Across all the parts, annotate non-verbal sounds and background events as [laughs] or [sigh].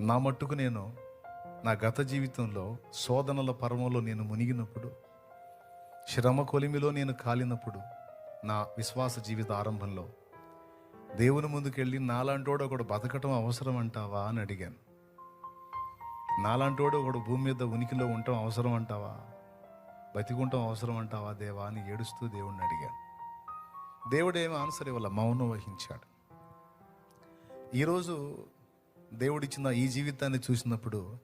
నా మట్టుకు నేను నా గత జీవితంలో శోధనల పర్వంలో నేను మునిగినప్పుడు శ్రమ కొలిమిలో నేను కాలినప్పుడు నా విశ్వాస జీవిత ఆరంభంలో దేవుని ముందుకెళ్ళి నాలాంటోడు ఒకడు బతకటం అవసరం అంటావా అని అడిగాను. నాలాంటోడు ఒకడు భూమి మీద ఉనికిలో ఉండటం అవసరం అంటావా బతికుంటాం అవసరం అంటావా దేవా అని ఏడుస్తూ దేవుణ్ణి అడిగాను. దేవుడు ఏమి ఆన్సర్ ఇవ్వాల మౌనం వహించాడు. ఈరోజు దేవుడిచ్చిన ఈ జీవితాన్ని చూసినప్పుడు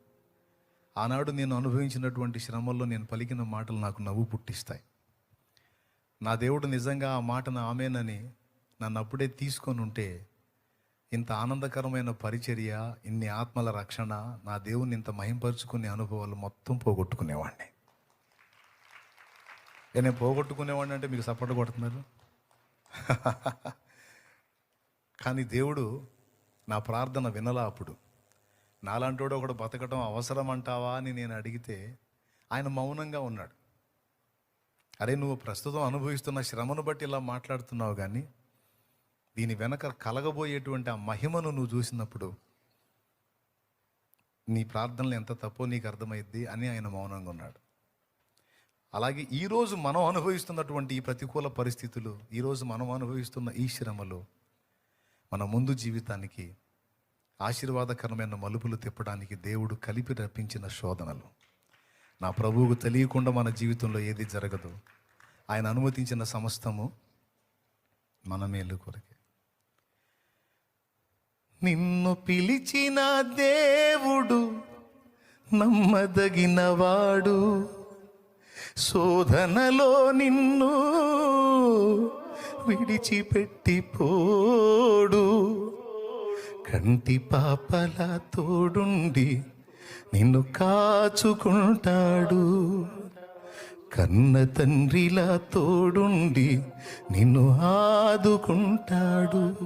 ఆనాడు నేను అనుభవించినటువంటి శ్రమల్లో నేను పలికిన మాటలు నాకు నవ్వు పుట్టిస్తాయి. నా దేవుడు నిజంగా ఆ మాటను ఆమెనని నన్ను అప్పుడే తీసుకొని ఉంటే ఇంత ఆనందకరమైన పరిచర్య ఇన్ని ఆత్మల రక్షణ నా దేవుని ఇంత మహింపరుచుకునే అనుభవాలు మొత్తం పోగొట్టుకునేవాడిని. నేను పోగొట్టుకునేవాడిని అంటే మీకు సపోర్ట్ కొడుతున్నారు? [laughs] కానీ దేవుడు నా ప్రార్థన వినలా అప్పుడు. నాలాంటోడు ఒకడు బతకటం అవసరం అంటావా అని నేను అడిగితే ఆయన మౌనంగా ఉన్నాడు. అరే నువ్వు ప్రస్తుతం అనుభవిస్తున్న శ్రమను బట్టి ఇలా మాట్లాడుతున్నావు కానీ దీని వెనక కలగబోయేటువంటి ఆ మహిమను నువ్వు చూసినప్పుడు నీ ప్రార్థనలు ఎంత తప్పో నీకు అర్థమైద్ది అని ఆయన మౌనంగా ఉన్నాడు. అలాగే ఈరోజు మనం అనుభవిస్తున్నటువంటి ఈ ప్రతికూల పరిస్థితులు ఈరోజు మనం అనుభవిస్తున్న ఈ శ్రమలు మన ముందు జీవితానికి ఆశీర్వాదకరమైన మలుపులు తిప్పడానికి దేవుడు కలిపి రప్పించిన శోధనలు. నా ప్రభువుకు తెలియకుండా మన జీవితంలో ఏది జరగదు. ఆయన అనుమతించిన సమస్తము మన మేలు కొరకే. నిన్ను పిలిచిన దేవుడు నమ్మదగినవాడు. శోధనలో నిన్ను విడిచిపెట్టి పోడు కంటి పాపల తోడుండి నిన్ను కాచుకుంటాడు. కన్న తండ్రిలా తోడుండి నిన్ను ఆదుకుంటాడు.